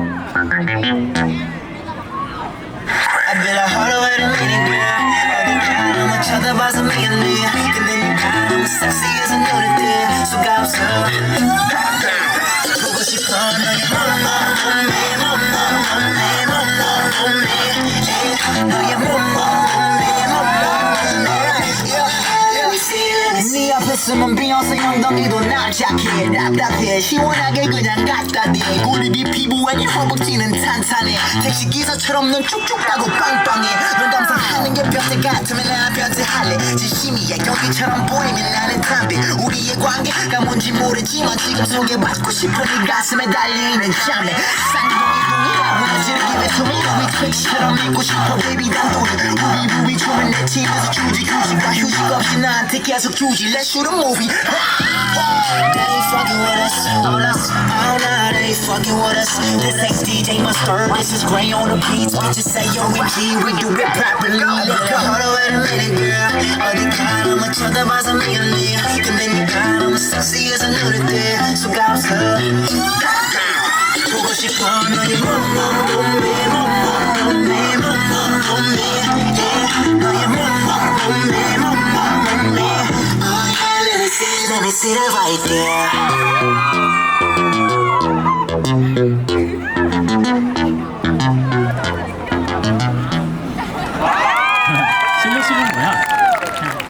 I've been a hard way to meet it, girl. I've been counting on each other by some million. 없으면 비어서 엉덩이도 납작해. 답답해. 시원하게 그냥 갖다 대 고립이 피부에 네 허벅지는 탄탄해. 택시기사처럼 넌 쭉쭉 가고 빵빵해. 넌 감상하는 게 변태 같으면 나 변태할래. 진심이야 여기처럼 보이면 나는 담배. 우리의 관계가 뭔지 모르지만 지금 소개받고 싶어 네 가슴에 달려있는 잠에 쌍둥이둥이라 무너지는 김에 숨이 우리 트릭처럼 믿고 싶어. Baby 단둘이 우리 우리 내 팀에서 주지 휴식과 휴식 없이 나한테 계속 주지 Let's shoot a movie They ain't fucking with us all night they ain't fucking with us This ain't DJ Mustard This is Gray on the beats Bitches say yo we G We do it properly Let go hold on wait a minute girl 어디 가 너만 쳐다봐서 미안해 근데 네가 너무 섹시해서 눈에 수가 없어 보고 싶어 너의 몸몸 몸매 몸몸 let me see that right there.